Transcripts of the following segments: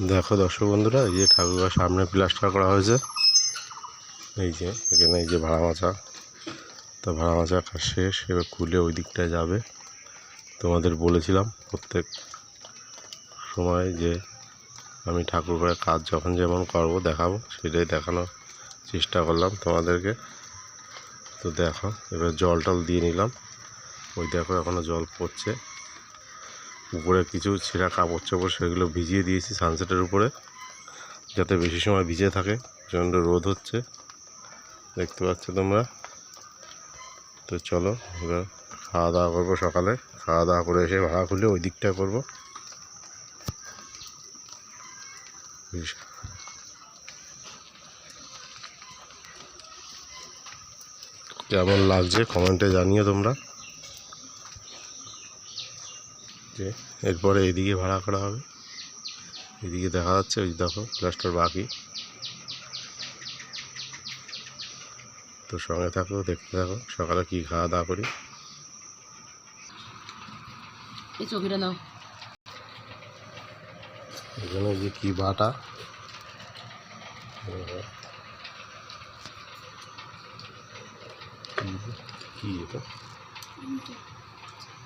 দেখো দর্শক বন্ধুরা, এই যে ঠাকুরের সামনে প্লাস্টার করা হয়েছে। এই যে, এখানে এই যে ভাড়া মাচা। তো ভাড়া মাচা কাজ শেষ, এবার খুলে ওই দিকটায় যাবে। তোমাদের বলেছিলাম প্রত্যেক সময় যে আমি ঠাকুর ঘরের কাজ যখন যেমন করব, দেখাবো, সেটাই দেখানোর চেষ্টা করলাম তোমাদেরকে। তো দেখো, এবার জল টল দিয়ে নিলাম। ওই দেখো এখনও জল পড়ছে। উপরে কিছু ছেঁড়া কাপড় চাপড় সেগুলো ভিজিয়ে দিয়েছি সানসেটের উপরে, যাতে বেশি সময় ভিজে থাকে, প্রচণ্ড রোদ হচ্ছে। দেখতে পাচ্ছ তোমরা? তো চলো, এবার খাওয়া দাওয়া করব সকালে। খাওয়া দাওয়া করে এসে ভাড়া খুলে ওই দিকটা করব। কেমন লাগছে? কমেন্টে জানিও তোমরা। যে এরপরে এইদিকে ভাড়া করা হবে। এদিকে দেখা যাচ্ছে ওই দেখো প্লাস্টার বাকি। তো সঙ্গে থাকো দেখতে থাকো সকালে কি খাওয়া দাওয়া করি। এই ছবিটা নাও। এখানে যে কি বাটা। কি এটা?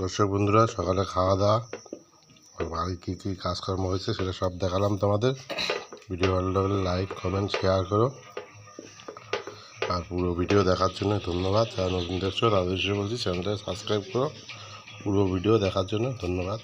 দর্শক বন্ধুরা, সকালে খাওয়া দাওয়া বাড়ি কী কী কাজকর্ম হয়েছে সেটা সব দেখালাম তোমাদের। ভিডিও ভালো লাগলে লাইক, কমেন্ট শেয়ার করো। আর পুরো ভিডিও দেখার জন্য ধন্যবাদ। যারা নতুন দেখছ, তাদের বলছি চ্যানেলটা সাবস্ক্রাইব করো। পুরো ভিডিও দেখার জন্য ধন্যবাদ।